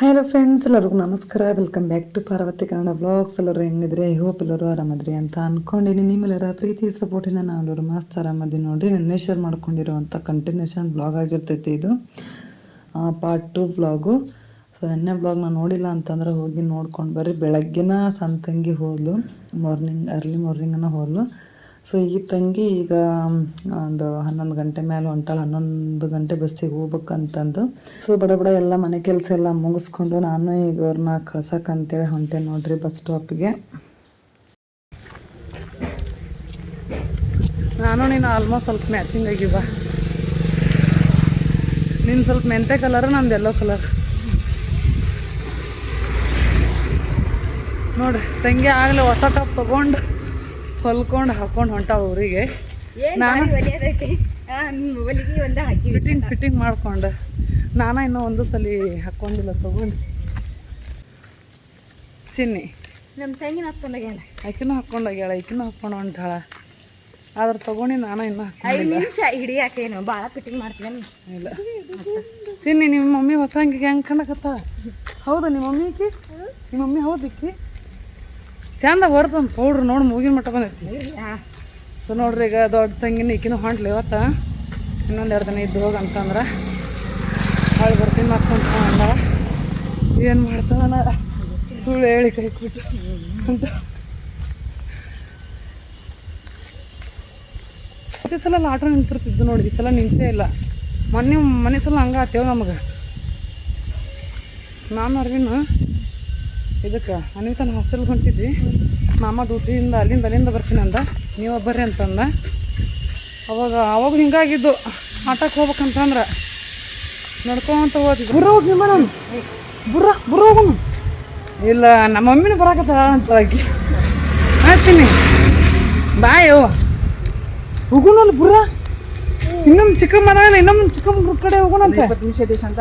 Hello friends ಎಲ್ಲರಿಗೂ ನಮಸ್ಕಾರ. Welcome back to Parvati Kannada vlogs ಎಲ್ಲರೂ ಹೆಂಗಿದ್ರೆ? ಹೋಪ್ ಎಲ್ಲರೂ ಆರಾಮದ್ರಿ ಅಂತ ಅಂದ್ಕೊಂಡಿನಿ ನಿಮ್ಮೆಲ್ಲರ ಪ್ರೀತಿ ಸಪೋರ್ಟಿಂದ ನಾವೆಲ್ಲರೂ ಮಸ್ತ್ ಆರಾಮದಿ ನೋಡಿರಿ. ನಿನ್ನೆ ಶೇರ್ ಮಾಡ್ಕೊಂಡಿರುವಂಥ ಕಂಟಿನ್ಯೂಷನ್ ಬ್ಲಾಗ್ ಆಗಿರ್ತೈತಿ ಇದು. ಪಾರ್ಟ್ ಟು ಬ್ಲಾಗು ಸೊ ನೆನ್ನೆ ಬ್ಲಾಗ್ ನಾನು ನೋಡಿಲ್ಲ ಅಂತಂದ್ರೆ ಹೋಗಿ ನೋಡ್ಕೊಂಡು ಬರ್ರಿ. ಬೆಳಗ್ಗೆನ ಸಂತಂಗಿ ತಂಗಿ ಹೋದ್ಲು ಮಾರ್ನಿಂಗ್ ಅರ್ಲಿ ಮಾರ್ನಿಂಗನ್ನು ಹೋದ್ಲು. ಸೊ ಈ ತಂಗಿ ಈಗ ಒಂದು ಹನ್ನೊಂದು ಗಂಟೆ ಮೇಲೆ ಹೊಂಟಾಳು, ಹನ್ನೊಂದು ಗಂಟೆ ಬಸ್ಸಿಗೆ ಹೋಗ್ಬೇಕಂತಂದು. ಸೊ ಬಡ ಬಡ ಎಲ್ಲ ಮನೆ ಕೆಲಸ ಎಲ್ಲ ಮುಗಿಸ್ಕೊಂಡು ನಾನು ಈಗ ಅವ್ರನ್ನ ಕಳ್ಸಕ್ಕಂತೇಳಿ ಹೊಂಟೆ ನೋಡ್ರಿ ಬಸ್ ಸ್ಟಾಪಿಗೆ. ನಾನು ನೀನು ಆಲ್ಮೋಸ್ಟ್ ಸ್ವಲ್ಪ ಮ್ಯಾಚಿಂಗ್ ಆಗಿವ. ನೀನು ಸ್ವಲ್ಪ ಮೆಂತೆ ಕಲರ್ ನಂದು ಎಲ್ಲೋ ಕಲರ್ ನೋಡ್ರಿ, ತಂಗಿ ಆಗಲೇ ಹೊಸ ಟಾಪ್ ತಗೊಂಡು ಹೊಲ್ಕೊಂಡು ಹಾಕೊಂಡು ಹೊಂಟಾವ ಊರಿಗೆ ನಾನು ಫಿಟ್ಟಿಂಗ್ ಫಿಟ್ಟಿಂಗ್ ಮಾಡ್ಕೊಂಡು. ನಾನು ಇನ್ನೂ ಒಂದು ಸಲ ಹಾಕೊಂಡಿಲ್ಲ ತಗೊಂಡು ಚಿನ್ನಿ. ನಮ್ಮ ತಂಗಿನ ಹಾಕೊಂಡಾಗ ಆಕಿನೂ ಹಾಕೊಂಡಾಗ್ಯಾಳ ಈಕಿನೂ ಹಾಕ್ಕೊಂಡು ಹೊಂಟಾಳ. ಆದ್ರೆ ತಗೊಂಡು ನಾನು ಇನ್ನೂ ಐದು ನಿಮಿಷ ಹಿಡಿ ಹಾಕೇನು ಭಾಳ ಫಿಟ್ಟಿಂಗ್ ಮಾಡ್ತೀನಿ ಇಲ್ಲ. ಸಿನ್ನಿ ನಿಮ್ಮ ಮಮ್ಮಿ ಹೊಸ ಅಂಗಿಗೆ ಹೆಂಗೆ ಕಣಕತ್ತ? ಹೌದಾ ನಿಮ್ಮ ಮಮ್ಮಿ ಆಕಿ ನಿಮ್ಮ ಮಮ್ಮಿ ಹೌದಿಕ್ಕಿ ಚಂದ ಬರ್ತದ ಪೌಡ್ರ್ ನೋಡಿ ಮೂಗಿನ ಮಟ್ಟ ಬಂದೈತಿ. ಸೊ ನೋಡ್ರಿ ಈಗ ದೊಡ್ಡ ತಂಗಿನ ಈಕಿನೂ ಹೊಂಟ್ಲಿ ಇವತ್ತ. ಇನ್ನೊಂದು ಎರಡು ದಿನ ಇದ್ದು ಹೋಗಿ ಅಂತಂದ್ರೆ ಹಾಳು ಬರ್ತೀನಿ ಮತ್ತೊಂದು ಅಂದ. ಏನು ಮಾಡ್ತಾನ ಸುಳ್ಳು ಹೇಳಿ ಕೈ ಕೊಟ್ಟು ಅಂತ. ಈ ಸಲ ಆಟೋ ನಿಂತಿರ್ತಿದ್ದು ನೋಡಿ, ಈ ಸಲ ನಿಂತೇ ಇಲ್ಲ. ಮೊನ್ನೆ ಮನೆ ಸಲ ಹಂಗೆ ಆತೇವ್ ನಮಗೆ. ನಾನು ಅರ್ವಿನ ಇದಕ್ಕೆ ಅನಿತನ ಹಾಸ್ಟೆಲ್ಗೆ ಹೊಂಟಿದ್ವಿ. ಮಾಮ ಡ್ಯೂಟಿಯಿಂದ ಅಲ್ಲಿಂದ ಅಲ್ಲಿಂದ ಬರ್ತೀನಿ ಅಂದ. ನೀವು ಬರ್ರಿ ಅಂತಂದ ಅವಾಗ ಅವಾಗ ಹಿಂಗಾಗಿದ್ದು. ಆಟಕ್ಕೆ ಹೋಗ್ಬೇಕಂತಂದ್ರೆ ನಡ್ಕೊಂತ ಹೋದ್ವಿ. ಬುರ ಹೋಗಿ ನಿಮ್ಮ ನಾನು ಬುರ ಬುರ ಹೋಗೋಣ ಇಲ್ಲ ನಮ್ಮ ಮಮ್ಮಿನ ಬರಾಕತ್ತ ಅಂತ ಬಾಯ್ ಹಾಸ್ತೀನಿ ಬಾಯೋ ಹೋಗೋಣಲ್ಲ ಬುರ ಇನ್ನೊಮ್ಮೆ ಚಿಕ್ಕಮ್ಮನ ಇನ್ನೊಮ್ಮೆ ಚಿಕ್ಕಮ್ಮ ಕಡೆ ಹೋಗೋಣಂತೆ ಇಪ್ಪತ್ತು ನಿಮಿಷ ದೇಶ ಅಂತ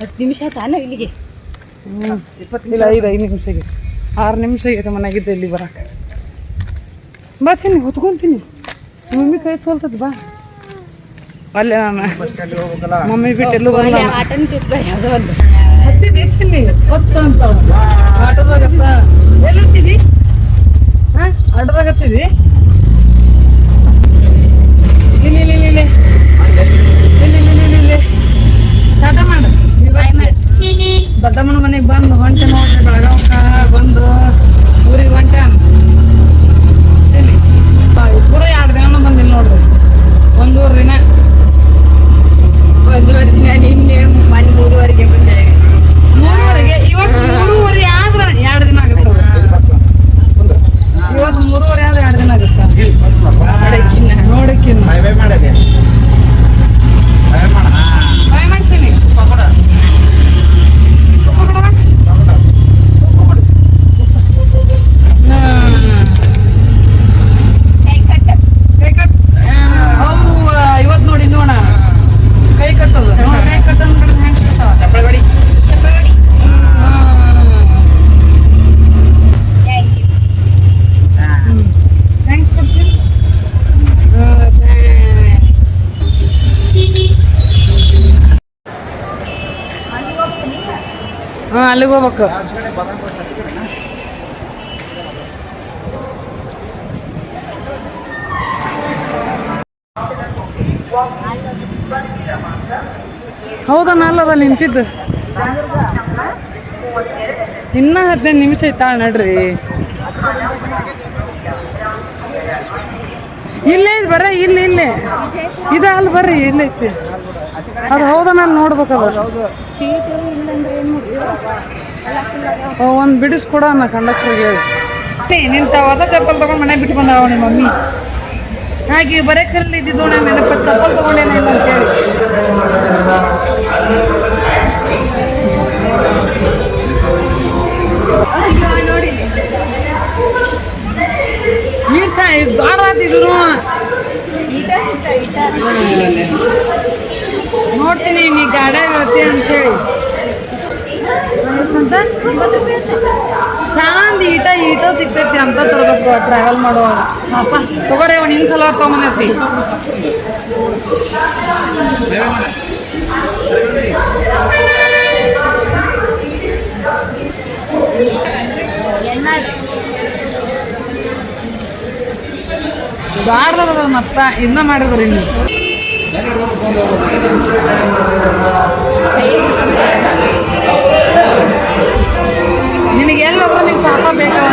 ಹತ್ತು ನಿಮಿಷ ತಾನೇ ಇಲ್ಲಿಗೆ. ಇಲ್ಲ ಐದು ಐದು ನಿಮಿಷಗೆ. ಆರು ನಿಮಿಷ ಆಗೈತೆ ಮನೆಯಾಗಿದ್ದೆ ಇಲ್ಲಿ ಬರಕ್ಕೆ. ಬಾ ಚಿನ್ನಿ ಹೊತ್ಕೊಂತೀನಿ ಮಮ್ಮಿ ಕೈ ಸೋಲ್ತದ ಬಾ. ಅಲ್ಲೇ ನಾನು ಮಮ್ಮಿ ಬಿಟ್ಟು ಎಲ್ಲೂ ಬರಲ್ಲ. ಹತ್ತಿದೆ ಚಿನ್ನಿ? ಹೊತ್ತು ಅಂತ ಹಾಂ? ಇಲ್ಲಿ want an order, but I don't. ಅಲ್ಲಿಗೆ ಹೋಗ್ಬೇಕು. ಹೌದಾ ನಿಂತಿದ್ದು. ಇನ್ನ ಹದಿನೈದು ನಿಮಿಷ ಐತಾ ನಡ್ರಿ. ಇಲ್ಲೇ ಬರ ಇಲ್ಲಿ, ಇಲ್ಲೇ. ಇದು ಅಲ್ಲಿ ಬರ್ರಿ ಇಲ್ಲೈತಿ ಅದು ಹೌದ ಮ್ಯಾಮ್ ನೋಡ್ಬೇಕದು. ಒಂದು ಬಿಡಿಸ್ಕೊಡ ಅನ್ನ ಕಂಡಕ್ಟ್ರಿಗೆ ಹೇಳಿ. ನಿಂತಾವ ಹೊಸ ಚಪ್ಪಲ್ ತೊಗೊಂಡು ಮನೆ ಬಿಟ್ಟು ಬಂದ ನಿಮ್ಮ ಮಮ್ಮಿ. ಹಾಗೆ ಬರೇ ಕರಲ್ಲಿ ಇದ್ದಿದ್ದು ನಾನು ನೆನಪು ಚಪ್ಪಲ್ ತೊಗೊಂಡೇನೆ ಇಲ್ಲ ಅಂತೇಳಿ ಈಗ ಈ ಗಾಡ ಹಾಕಿದ್ರು ಈಗ ನೋಡ್ತೀನಿ, ನೀ ಗಾಡ ಇರುತ್ತೆ ಅಂತೇಳಿ ಅಂತ ಚಂದ ಈಟ, ಈಟೋ ಸಿಗ್ತೈತಿ, ಅಂತ ತರಬೇಕು ಟ್ರಾವೆಲ್ ಮಾಡುವಾಗ. ಅಪ್ಪ ತಗೋರಿ ಅವ್ನು ನಿಮ್ಮ ಸಲ ಬಾಡ್ದ ಗಾಡ್ದದ ಮತ್ತ, ಇನ್ನ ಮಾಡಿದ್ರಿ ನೀವು. ನಿನಗೆ ಎಲ್ಲಿ ಹೋಗ್ರ ನಿಂಗೆ ಪಾಪ ಬೇಕಾವ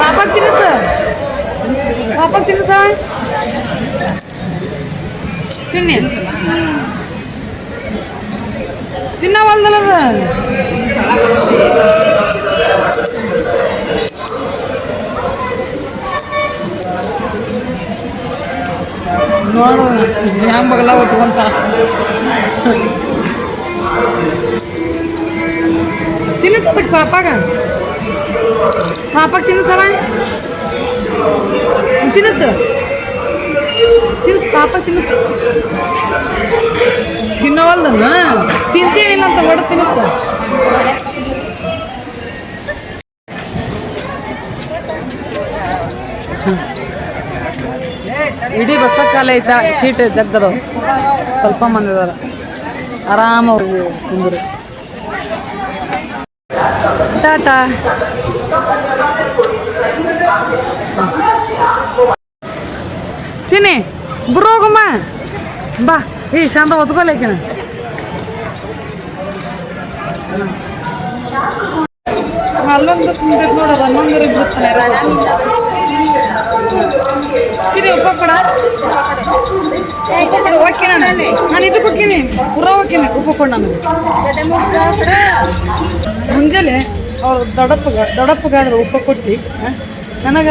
ಪಾಪ ತಿನ್ನಿಸ. ಪಾಪ ತಿನ್ನಿಸ. ತಿನ್ನಿ. ತಿನ್ನವಲ್ದಲ್ಲ ಬಗಲ ಹೊತ್ಕೊಂತ ತಿನ್ನಿಸ್ಬೇಕು ಪಾಪಾಗ? ಪಾಪಾಗ ತಿನ್ನಿಸವ ತಿನ್ನಿಸ ತಿನ್ನಿಸ್ ಪಾಪ ತಿನ್ನಿಸ ತಿನ್ನವಲ್ದನ್ನ ತಿಂತೀನಿಲ್ಲ ಅಂತ ಹೊಡೆದು ತಿನ್ನಿಸು ಇಡೀ ಬಸ್ಸ ಕಾಲ ಐತಾ ಸೀಟ್ ಜಗ್ಗದ ಸ್ವಲ್ಪ ಮಂದಿ ಅದಾರ ಆರಾಮ ಅವ್ರಿಗೆ ಕುಂದ್ರು ಟಾಟಾ. ಚಿನ್ನಿ ಬರು ಹೋಗಮ್ಮ. ಬಾ ಏ ಶಾಂತ ಹೊತ್ಕೊಲೇಕಿನ ಅಲ್ಲೊಂದು ಸುಂದರ ನೋಡೋದು ಹನ್ನೊಂದರಿಗೆ ಬಿಡ್ತಾನೆ ಸಿರಿ ಉಪ್ಪ ಕೊಡ ಓಕೆ ನಾನು. ನಾನು ಇದಕ್ಕೆ ಹೋಗ್ತೀನಿ. ಪುರ ಹೋಗ್ತೀನಿ ಉಪ್ಪು ಕೊಡ ನಾನು. ಮುಂಜಾನೆ ಅವ್ರು ದೊಡ್ಡಪ್ಪಗ ದೊಡ್ಡಪ್ಪಗಾದ್ರೆ ಉಪ್ಪ ಕೊಟ್ಟು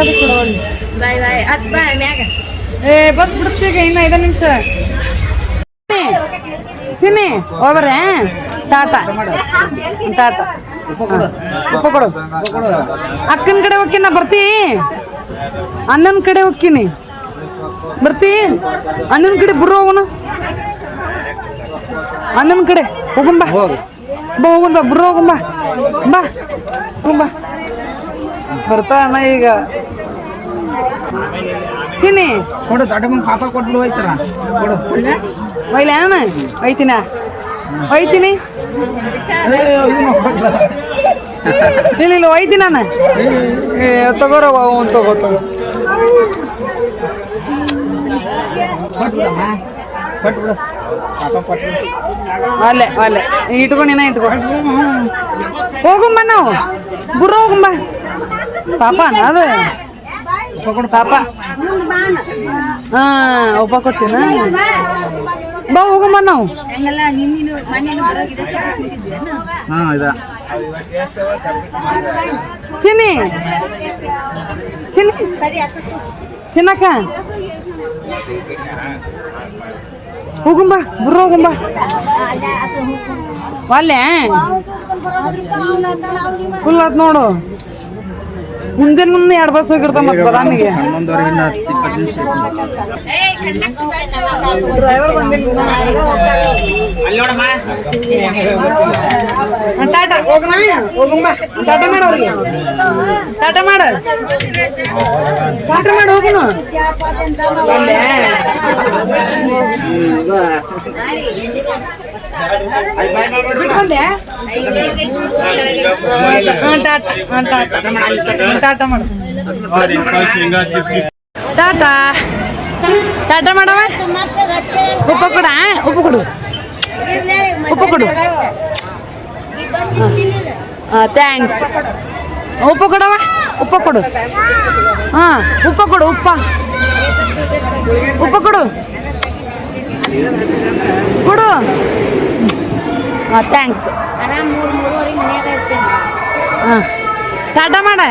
ಅದು ಕೊಡವಲ್ಲಿ ಬಾಯ್ ಬಾಯ್. ಅದ್ ಬಾಯ್ ಮ್ಯಾಗ. ಏ ಬಸ್ ಬಿಡ್ತೀಗ ಇನ್ನ ಐದು ನಿಮಿಷ. ಚಿನ್ನಿ ಹೋಗ್ಬರ್ರೆ ಟಾಟಾ ಟಾಟಾ ಉಪ್ಪ ಕೊಡು. ಅಕ್ಕನ ಕಡೆ ಹೋಗ್ತೀನಿ ನಾ ಬರ್ತಿ ಅಣ್ಣನ ಕಡೆ ಹೋಗ್ತೀನಿ. ಬರ್ತಿ? ಅಣ್ಣನ ಕಡೆ ಬರು ಹೋಗೋಣ. ಅಣ್ಣನ ಕಡೆ ಹೋಗುಂ ಬಾ. ಬಾ ಹೋಗುಣ ಬಾ ಬರು ಬಾ. ಬಾ ಹೋಗುಂ ಬಾ. ಬರ್ತಾನ ಈಗ. ಚಿನ್ನಿ. ಕೊಡು ದೊಡ್ಡ ಪಾಪ ಕೊಟ್ಬಿಡು ಹೋಯ್ತಾರ ಕೊಡು. ಒಯ್ಲ ಅಣ್ಣ ಒಯ್ತೀನ? ಒಯ್ತೀನಿ. ಇಲ್ಲ ಇಲ್ಲ ಒಯ್ತೀನಿ ನಾನು. ಏ ತಗೋರ ಅವ್ನು ತಗೋ ತಗೋ. ಅಲ್ಲೇ ಅಲ್ಲೇ. ಇಟ್ಕೊಂಡಿನ ಇಟ್ಕೊ ಹೋಗುಂಬ ನಾವು. ಗುರು ಹೋಗುಂಬ ಪಾಪ ಅದು. ಪಾಪ. ಹಾ ಒಬ್ಬ ಕೊಡ್ತೀನ? ಬಾ ಹೋಗುಂಬ ನಾವು. ಚಿನ್ನಿ. ಚಿನ್ನಿ. ಚಿನ್ನಕ್ಕ. ಹೋಗುಂಬ ಬುರ್ರ ಹೋಗುಂಬ. ಅಲ್ಲೇ ಫುಲ್ ಆತ್ ನೋಡು. ಮುಂಜಾನೆ ಮುಂದೆ ಎರಡು ಬಸ್ ಹೋಗಿರ್ತಾವ ಮತ್ತೆ ಬದಾಮಿಗೆ. ಹನ್ನೊಂದುವರೆ ಇನ್ನ ಹತ್ತು ಇಪ್ಪತ್ತು ನಿಮಿಷ ಡ್ರೈವರ್ ಬಂದಿಲ್ಲ ಟಾಟಾ ಹೋಗೋಣ ಹೋಗುಂಬ ಟಾಟಾ ಮಾಡ ಅವ್ರಿಗೆ. ಟಾಟಾ ಮಾಡ. ಟಾಟಾ ಮಾಡಿ ಹೋಗುಣ ಅಲ್ಲೇ ಬಿಟ್ಟು ಬಂದೆ? ಹಾಂ ಟಾಟಾ ಹಾಂ ಟಾಟಾ. ಟಾಟಾ ಮಾಡು. ಟಾಟಾ. ಟಾಟಾ ಮಾಡವ ಉಪ್ಪು ಕೊಡ ಉಪ್ಪು ಕೊಡು. ಉಪ್ಪು ಕೊಡು. ಹಾಂ ಥ್ಯಾಂಕ್ಸ್ ಉಪ್ಪು ಕೊಡವ ಉಪ್ಪು ಕೊಡು. ಹಾಂ ಉಪ್ಪು ಕೊಡು ಉಪ್ಪ. ಉಪ್ಪು ಕೊಡು. ಕೊಡು. ಹಾಂ ಥ್ಯಾಂಕ್ಸ್ ಹಾಂ ಟಾಟಾ ಮಾಡ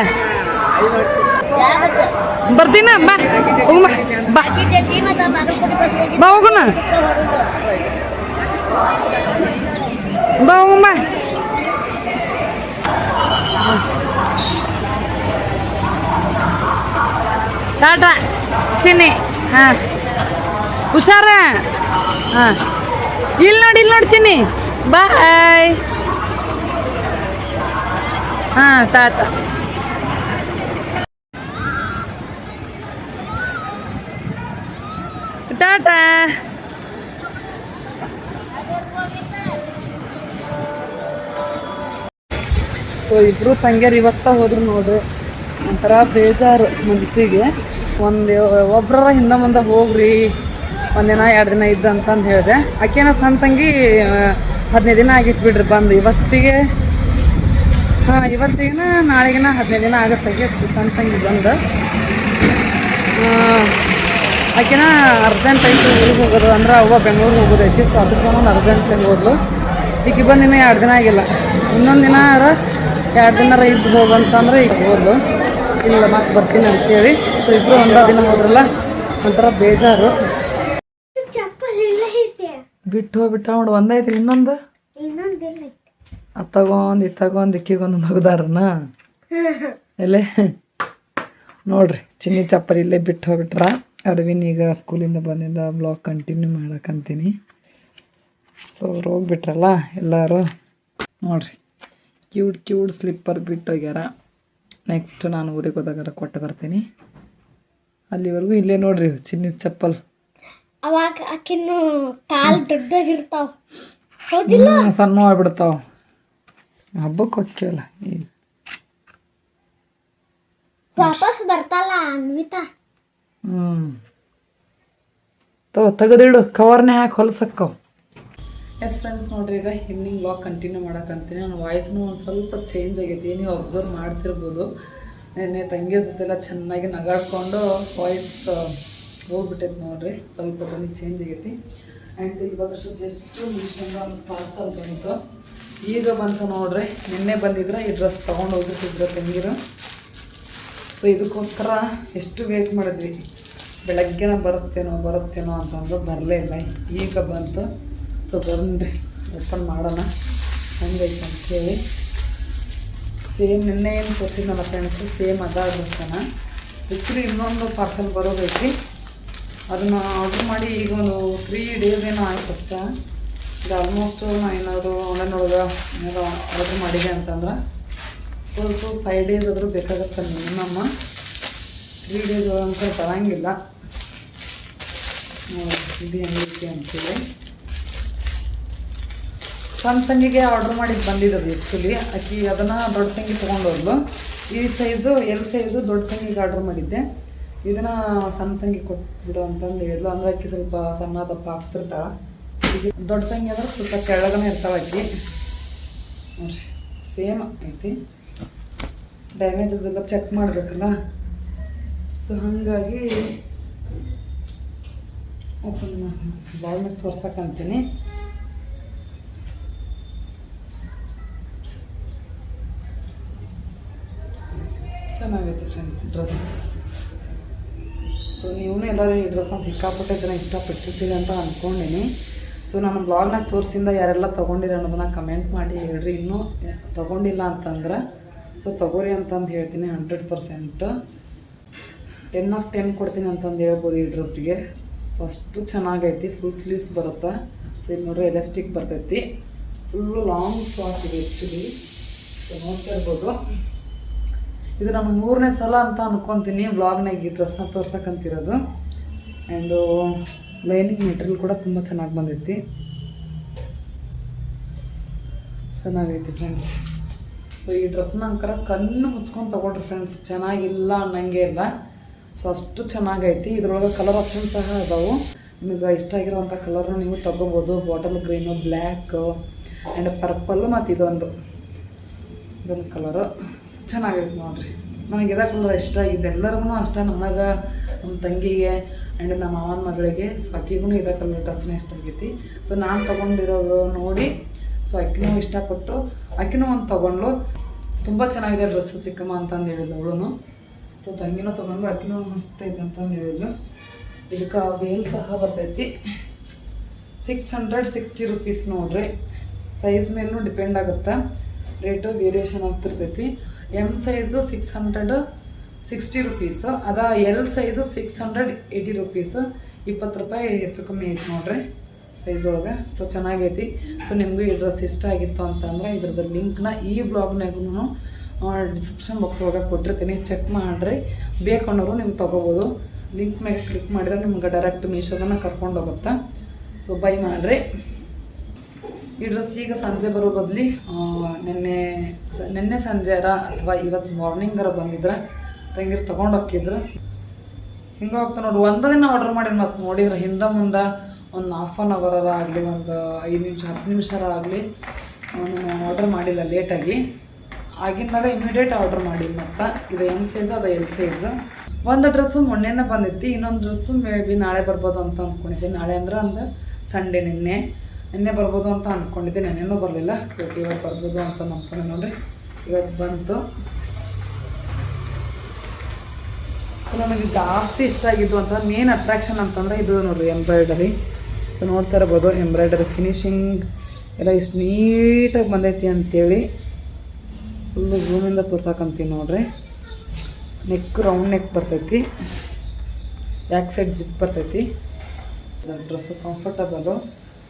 ಬರ್ತೀನ ಬಾ ಹೋಗುಮ ಬಾ ಜೊತೆ ಮತ್ತೆ ಬಾಗಲಕೋಟೆ ಬಸ್ ಹೋಗಿ ಬಾ ಹೋಗುಣ ಸಿಕ್ಕ ಹೊಡೆದು ಬಾ ಹೋಗುಮ ಟಾಟಾ ಚಿನ್ನಿ ಹಾಂ ಹುಷಾರ ಹಾಂ ಇಲ್ಲಿ ನೋಡಿ ಇಲ್ಲಿ ನೋಡಿ ಚಿನ್ನಿ ಬಾಯ್ ಹಾಂ ಟಾಟಾ ಟಾಟಾ ಸೊ ಇಬ್ಬರು ತಂಗಿಯರು ಇವತ್ತ ಹೋದ್ರು ನೋಡ್ರಿ ಒಂಥರ ಬೇಜಾರು ಮನಸ್ಸಿಗೆ. ಒಂದು ಒಬ್ರ ಹಿಂದೆ ಮುಂದೆ ಹೋಗ್ರಿ. ಒಂದಿನ ಎರಡು ದಿನ ಇದ್ದ ಅಂತಂದು ಹೇಳಿದೆ. ಆಕೆನ ಸಣ್ಣ ತಂಗಿ ಹದಿನೈದು ದಿನ ಆಗಿತ್ತು ಬಿಡ್ರಿ ಬಂದು. ಇವತ್ತಿಗೆ, ಹಾಂ, ಇವತ್ತಿಗಿನ ನಾಳೆಗಿನ ಹದಿನೈದು ದಿನ ಆಗುತ್ತೆ. ಸಣ್ಣ ತಂಗಿ ಬಂದು. ಆಕೆನ ಅರ್ಜೆಂಟ್ ಐತಿ ಊರಿಗೆ ಹೋಗೋದು ಅಂದ್ರೆ ಅವ್ವ ಬೆಂಗಳೂರಿಗೆ ಹೋಗೋದೈತಿ. ಸೊ ಅದ್ರ ಸಂಬಂಧ ಅರ್ಜೆಂಟ್ ಚೆಂದ ಹೋದ್ಲು. ಈಗ ಬಂದು ಇನ್ನೂ ಎರಡು ದಿನ ಆಗಿಲ್ಲ. ಇನ್ನೊಂದು ದಿನ ಎರಡು ದಿನ ಇದ್ದು ಹೋಗಂತಂದ್ರೆ ಈಗ ಹೋದ್ಲು. ಇಲ್ಲ ಮತ್ತೆ ಬರ್ತೀನಿ ಅಂತೇಳಿ ಸೊ ಇಬ್ಬರು ಒಂದ ದಿನ ಹೋದ್ರಲ್ಲ ಒಂಥರ ಬೇಜಾರು. ಬಿಟ್ಟು ಹೋಗ್ಬಿಟ್ಟ ನೋಡು ಒಂದೈತಿ ಇನ್ನೊಂದು? ಅದು ತಗೊಂಡು ಇದು ತಗೊಂಡು ಇಕ್ಕಿಗೊಂದು ನಗದಾರನ ಎಲ್ಲೇ ನೋಡ್ರಿ ಚಿನ್ನಿ ಚಪ್ಪಲಿ ಇಲ್ಲೇ ಬಿಟ್ಟು ಹೋಗ್ಬಿಟ್ರ? ಅರವಿನ್ ಈಗ ಸ್ಕೂಲಿಂದ ಬಂದಿಂದ ಬ್ಲಾಗ್ ಕಂಟಿನ್ಯೂ ಮಾಡಕ್ಕಂತೀನಿ ಸೊ ಅವ್ರು ಹೋಗ್ಬಿಟ್ರಲ್ಲ ಎಲ್ಲರೂ? ನೋಡ್ರಿ. ಕ್ಯೂಟ್ ಕ್ಯೂಟ್ ಸ್ಲಿಪ್ಪರ್ ಬಿಟ್ಟೋಗ್ಯಾರ ನೆಕ್ಸ್ಟ್ ನಾನು ಊರಿಗೆ ಹೋದಾಗಾರ ಕೊಟ್ಟು ಬರ್ತೀನಿ. ಅಲ್ಲಿವರೆಗೂ ಇಲ್ಲೇ ನೋಡ್ರಿ ಚಿನ್ನದ ಚಪ್ಪಲ್. ಅವಾಗ ಆಕಿನ್ನು ಕಾಲು ದೊಡ್ಡಾಗಿರ್ತಾವ ಸಣ್ಣ ಆಗ್ಬಿಡ್ತಾವ. ಹಬ್ಬಕ್ಕೆ ಹೋಗ್ತೀವಲ್ಲ? ಈಗ ವಾಪಸ್ ಬರ್ತಲ್ಲ ಅನ್ವಿತಾ? ಹ್ಞೂ ತಗೋ, ತೆಗೆದಿಡು. ಕವರ್ನೇ ಹಾಕಿ ಹೊಲಸಕ್ಕವು ಎಸ್ ಫ್ರೆಂಡ್ಸ್ ನೋಡ್ರಿ, ಈಗ ಈವ್ನಿಂಗ್ ವ್ಲಾಗ್ ಕಂಟಿನ್ಯೂ ಮಾಡಕ್ಕಂತೀನಿ ನನ್ನ ವಾಯ್ಸ್ನು ಒಂದು ಸ್ವಲ್ಪ ಚೇಂಜ್ ಆಗೈತಿ. ನೀವು ಅಬ್ಸರ್ವ್ ಮಾಡ್ತಿರ್ಬೋದು. ನೆನ್ನೆ ತಂಗಿ ಜೊತೆಲ್ಲ ಚೆನ್ನಾಗಿ ನಗಾಡ್ಕೊಂಡು ವಾಯ್ಸ್ ಹೋಗ್ಬಿಟ್ಟೈತೆ ನೋಡ್ರಿ. ಸ್ವಲ್ಪ ಧ್ವನಿ ಚೇಂಜ್ ಆಗೈತಿ. ಆ್ಯಂಡ್ ಇವಾಗಷ್ಟು ಜಸ್ಟ್ ಮಿಷನ್ ಒಂದು ಪಾರ್ಸಲ್ ಬಂತು. ಈಗ ಬಂತು ನೋಡ್ರಿ. ನಿನ್ನೆ ಬಂದಿದ್ರೆ, ಈ ಡ್ರೆಸ್ ತೊಗೊಂಡು ಹೋಗ್ಬಿಟ್ಟಿದ್ರು ತಂಗಿರು. ಸೊ ಇದಕ್ಕೋಸ್ಕರ ಎಷ್ಟು ವೇಟ್ ಮಾಡಿದ್ವಿ? ಬೆಳಗ್ಗೆನ ಬರುತ್ತೇನೋ ಬರುತ್ತೇನೋ ಅಂತಂದು ಬರಲೇ ಇಲ್ಲ. ಈಗ ಬಂತು. ಸೊ ಬಂದು ಓಪನ್ ಮಾಡೋಣ. ಅಂತೇಳಿ ಸೇಮ್ ನಿನ್ನೆ ಏನು ತೋರಿಸಿದ್ದಲ್ಲ ಫ್ರೆಂಡ್ಸು ಸೇಮ್ ಅದ ಡ್ರೆಸ್ಸನ ಆ್ಯಕ್ಚುಲಿ ಇನ್ನೊಂದು ಪಾರ್ಸೆಲ್ ಬರೋದೈತಿ. ಅದನ್ನು ಆರ್ಡ್ರ್ ಮಾಡಿ ಈಗ ಒಂದು ತ್ರೀ ಡೇಸ್ ಏನೋ ಆಯ್ತು ಅಷ್ಟೇ. ಇದು ಆಲ್ಮೋಸ್ಟು ನಾನು ಏನಾದರೂ ಆನ್ಲೈನ್ ಒಳಗೆ ಏನಾದ್ರು ಆರ್ಡ್ರ್ ಮಾಡಿದೆ ಅಂತಂದ್ರೆ ಟು ಫೈವ್ ಡೇಸ್ ಆದರೂ ಬೇಕಾಗುತ್ತೆ ಮಿನಿಮಮ್ಮ ತ್ರೀ ಡೇಸ್ ಅಂತ ಬರೋಂಗಿಲ್ಲ ಇದು ಹೆಂಗೈತಿ ಅಂತೇಳಿ. ಸಣ್ಣ ತಂಗಿಗೆ ಆರ್ಡ್ರ್ ಮಾಡಿದ್ದು ಬಂದಿರೋದು ಆ್ಯಕ್ಚುಲಿ ಆಕಿ ಅದನ್ನು ದೊಡ್ಡ ತಂಗಿ ತೊಗೊಂಡೋದ್ಲು. ಈ ಸೈಜು ಎಲ್ ಸೈಜು ದೊಡ್ಡ ತಂಗಿಗೆ ಆರ್ಡ್ರ್ ಮಾಡಿದ್ದೆ. ಇದನ್ನು ಸಣ್ಣ ತಂಗಿ ಕೊಟ್ಬಿಡು ಅಂತಂದು ಹೇಳಿದ್ಲು. ಅಂದ್ರೆ ಆಕಿ ಸ್ವಲ್ಪ ಸಣ್ಣ ದಪ್ಪ ಆಗ್ತಿರ್ತಾಳೆ. ಈಗ ದೊಡ್ಡ ತಂಗಿ ಅಂದ್ರೆ ಸ್ವಲ್ಪ ಕೆಳಗನೇ ಇರ್ತಾವೆ ಆಕಿ. ಸೇಮ್ ಐತಿ. ಡ್ಯಾಮೇಜ್ ಅದೆಲ್ಲ ಚೆಕ್ ಮಾಡಬೇಕಲ್ಲ? ಸೊ ಹಾಗಾಗಿ ಓಪನ್ ಬ್ಲೌಸ್ ಮೇಲೆ ತೋರ್ಸಕ್ಕಂತೀನಿ ಚೆನ್ನಾಗೈತೆ ಫ್ರೆಂಡ್ಸ್ ಡ್ರೆಸ್ ಸೊ ನೀವು ಎಲ್ಲರೂ ಈ ಡ್ರೆಸ್ನ ಸಿಕ್ಕಾಪಟ್ಟೆ ಜನ ಇಷ್ಟಪಟ್ಟಿರ್ತೀರಿ ಅಂತ ಅಂದ್ಕೊಂಡೀನಿ ಸೊ ನಾನು ಬ್ಲಾಗ್ನಾಗ ತೋರಿಸಿಂದ ಯಾರೆಲ್ಲ ತೊಗೊಂಡಿರ ಅನ್ನೋದನ್ನ ಕಮೆಂಟ್ ಮಾಡಿ ಹೇಳ್ರಿ. ಇನ್ನೂ ತೊಗೊಂಡಿಲ್ಲ ಅಂತಂದ್ರೆ ಸೊ ತಗೋರಿ ಅಂತಂದು ಹೇಳ್ತೀನಿ hundred percent ten of ten ಕೊಡ್ತೀನಿ ಅಂತಂದು ಹೇಳ್ಬೋದು ಈ ಡ್ರೆಸ್ಗೆ ಸೊ ಅಷ್ಟು ಚೆನ್ನಾಗೈತಿ ಫುಲ್ ಸ್ಲೀವ್ಸ್ ಬರುತ್ತೆ? ಸೊ ಇದು ನೋಡ್ರಿ ಎಲಾಸ್ಟಿಕ್ ಬರ್ತೈತಿ. ಫುಲ್ಲು ಲಾಂಗ್ ಫ್ರಾಕ್ ಇದೆ ಆ್ಯಕ್ಚುಲಿ ಸೊ ನೋಡ್ತಾ ಇರ್ಬೋದು. ಇದು ನಮ್ಮ ಮೂರನೇ ಸಲ ಅಂತ ಅನ್ಕೊತೀನಿ ಬ್ಲಾಗ್ನಾಗ ಈ ಡ್ರೆಸ್ನ ತೋರ್ಸಕ್ಕಂತಿರೋದು ಆ್ಯಂಡು ಲೈನಿಂಗ್ ಮೆಟೀರಿಯಲ್ ಕೂಡ ತುಂಬ ಚೆನ್ನಾಗಿ ಬಂದೈತಿ. ಚೆನ್ನಾಗೈತಿ ಫ್ರೆಂಡ್ಸ್ ಸೊ ಈ ಡ್ರೆಸ್ನ ಅಂಕರ ಕಣ್ಣು ಮುಚ್ಕೊಂಡು ತೊಗೊಳ್ರಿ ಫ್ರೆಂಡ್ಸ್ ಚೆನ್ನಾಗಿಲ್ಲ ಅನ್ನಂಗೆ ಇಲ್ಲ. ಸೊ ಅಷ್ಟು ಚೆನ್ನಾಗೈತಿ. ಇದ್ರೊಳಗೆ ಕಲರ್ ಆಪ್ಷನ್ ಸಹ ಅದಾವು. ನಿಮಗೆ ಇಷ್ಟ ಆಗಿರುವಂಥ ಕಲರ್ನು ನೀವು ತೊಗೋಬೋದು. Bottle green black and purple ಮತ್ತು ಇದೊಂದು. ಇದೊಂದು ಕಲರು ಚೆನ್ನಾಗೈತೆ ನೋಡಿರಿ. ನನಗೆ ಇದೇ ಕಲರ್ ಇಷ್ಟ. ಆಗಿದೆ ಎಲ್ಲರಿಗೂ ಅಷ್ಟೇ ನನಗೆ ನಮ್ಮ ತಂಗಿಗೆ ಆ್ಯಂಡ್ ನಮ್ಮ ಮಾವನ ಮಗಳಿಗೆ. ಸೊ ಅಕ್ಕಿಗೂ ಇದೇ ಕಲರ್ ಡ್ರೆಸ್ನೇ ಇಷ್ಟ ಆಗೈತಿ. ಸೊ ನಾನು ತೊಗೊಂಡಿರೋದು ನೋಡಿ. ಸೊ ಅಕ್ಕಿನೂ ಇಷ್ಟಪಟ್ಟು ಅಕ್ಕಿನೂ ಒಂದು ತೊಗೊಂಡ್ಲು ತುಂಬ ಚೆನ್ನಾಗಿದೆ ಡ್ರೆಸ್ಸು ಚಿಕ್ಕಮ್ಮ ಅಂತಂದು ಹೇಳಿದ್ಲು ಅವಳು ಸೊ ತಂಗಿನೂ ತೊಗೊಂಡು ಅಕ್ಕಿನೂ ಮಸ್ತ್ ಐತೆ ಅಂತಂದು ಹೇಳಿದ್ಲು. ಇದಕ್ಕೆ ವೇಲ್ ಸಹ ಬರ್ತೈತಿ. ಸಿಕ್ಸ್ ಹಂಡ್ರೆಡ್ ಸಿಕ್ಸ್ಟಿ ರುಪೀಸ್ ನೋಡ್ರಿ. ಸೈಜ್ ಮೇಲೂ ಡಿಪೆಂಡ್ ಆಗುತ್ತೆ. Rate variation ಆಗ್ತಿರ್ತೈತಿ. M size six hundred sixty rupees ಅದ L size six hundred eighty rupees ಇಪ್ಪತ್ತು ರೂಪಾಯಿ ಹೆಚ್ಚು ಕಮ್ಮಿ ಐತೆ ನೋಡ್ರಿ. ಸೈಜ್ ಒಳಗೆ. ಸೊ ಚೆನ್ನಾಗೈತಿ. ಸೊ ನಿಮಗೂ ಈ ಡ್ರೆಸ್ ಇಷ್ಟ ಆಗಿತ್ತು ಅಂತಂದ್ರೆ ಇದ್ರದ್ದು ಲಿಂಕ್ನ ಈ ಬ್ಲಾಗ್ನಾಗೂ ಡಿಸ್ಕ್ರಿಪ್ಷನ್ ಬಾಕ್ಸ್ ಒಳಗೆ ಕೊಟ್ಟಿರ್ತೀನಿ. ಚೆಕ್ ಮಾಡಿರಿ. ಬೇಕನ್ನೋರು ನೀವು ತೊಗೋಬೋದು. ಲಿಂಕ್ ಮೇಲೆ ಕ್ಲಿಕ್ ಮಾಡಿದ್ರೆ ನಿಮ್ಗೆ ಡೈರೆಕ್ಟ್ ಮೀಶೋದನ್ನು ಕರ್ಕೊಂಡು ಹೋಗುತ್ತೆ ಸೊ ಬೈ ಮಾಡಿರಿ. ಈ ಡ್ರೆಸ್ ಈಗ ಸಂಜೆ ಬರೋ ಬದಲಿ ನಿನ್ನೆ ನಿನ್ನೆ ಸಂಜೆ ಸಂಜೆರ ಅಥವಾ ಇವತ್ತು ಮಾರ್ನಿಂಗರ ಬಂದಿದ್ರೆ. ತಂಗಿರು ತೊಗೊಂಡು ಹೋಗಿದ್ರು ಹಿಂಗೆ ಹೋಗ್ತಾ ನೋಡ್ರಿ ಒಂದು ದಿನ ಆರ್ಡರ್ ಮಾಡಿ ಮತ್ತೆ ನೋಡಿದ್ರೆ ಹಿಂದೆ ಮುಂದೆ ಒಂದು ಹಾಫ್ ಆನ್ ಅವರರ ಆಗಲಿ ಒಂದು ಐದು ನಿಮಿಷ, ಹತ್ತು ನಿಮಿಷರ ಆಗಲಿ ನಾನು ಆರ್ಡರ್ ಮಾಡಿಲ್ಲ ಲೇಟಾಗಿ ಆಗಿಂದಾಗ ಇಮಿಡಿಯೇಟ್ ಆರ್ಡರ್ ಮಾಡಿ ಮತ್ತು ಇದು ಎಂ ಸೈಜ್ ಅದು ಎಲ್ ಸೈಜ್ ಒಂದು ಡ್ರೆಸ್ಸು ಮೊನ್ನೆನೇ ಬಂದಿತ್ತು, ಇನ್ನೊಂದು ಡ್ರೆಸ್ಸು ಮೇ ಬಿ ನಾಳೆ ಬರ್ಬೋದು ಅಂತ ಅಂದ್ಕೊಂಡಿದ್ದೆ ನಾಳೆ ಅಂದ್ರೆ ಅಂದ್ರೆ ಸಂಡೇ ನಿನ್ನೆ. ನಿನ್ನೆ ಬರ್ಬೋದು ಅಂತ ಅಂದ್ಕೊಂಡಿದ್ದೆ ನೆನ್ನೆನೂ ಬರಲಿಲ್ಲ. ಸೊ ಇವತ್ತು ಬರ್ಬೋದು ಅಂತ ಅಂದ್ಕೊಂಡೆ ನೋಡ್ರಿ. ಇವತ್ತು ಬಂತು. ಸೊ ನನಗೆ ಜಾಸ್ತಿ ಇಷ್ಟ ಆಗಿದ್ದು ಅಂತ ಮೇನ್ ಅಟ್ರಾಕ್ಷನ್ ಅಂತಂದ್ರೆ ಇದು ನೋಡಿರಿ ಎಂಬ್ರಾಯ್ಡರಿ ಸೊ ನೋಡ್ತಾ ಇರ್ಬೋದು ಎಂಬ್ರಾಯ್ಡರಿ ಫಿನಿಶಿಂಗ್ ಎಲ್ಲ ಇಷ್ಟು ನೀಟಾಗಿ ಬಂದೈತಿ ಅಂಥೇಳಿ ಫುಲ್ಲು ಝೂಮಿಂದ ತೋರ್ಸಕ್ಕಂತೀವಿ ನೋಡ್ರಿ. ನೆಕ್ ರೌಂಡ್ ನೆಕ್ ಬರ್ತೈತಿ. ಬ್ಯಾಕ್ ಸೈಡ್ ಜಿಪ್ ಬರ್ತೈತಿ. Dress comfortable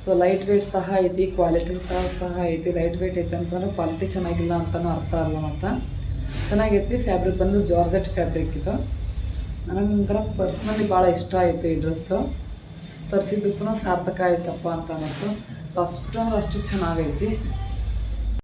so light weight ಸಹ ಐತಿ ಕ್ವಾಲಿಟಿ ಸಹ ಸಹ ಐತಿ. ಲೈಟ್ ವೇಟ್ ಐತೆ ಅಂತಂದ್ರೆ ಕ್ವಾಲಿಟಿ ಚೆನ್ನಾಗಿಲ್ಲ ಅಂತಲೂ ಅರ್ಥ ಅಲ್ಲ ಮತ್ತು? ಚೆನ್ನಾಗೈತಿ ಫ್ಯಾಬ್ರಿಕ್ ಬಂದು ಜಾರ್ಜೆಟ್ ಫ್ಯಾಬ್ರಿಕ್ ಇದು. ನನಗಂಕರ ಪರ್ಸ್ನಲಿ ಭಾಳ ಇಷ್ಟ ಆಯಿತು ಈ ಡ್ರೆಸ್ಸು ತರಿಸಿದ್ದಕ್ಕೂ ಸಾರ್ಥಕ ಆಯ್ತಪ್ಪ ಅಂತ ಅನ್ನಿಸ್ತು. ಸೊ ಅಷ್ಟು ಅಂದ್ರೆ ಅಷ್ಟು ಚೆನ್ನಾಗೈತಿ.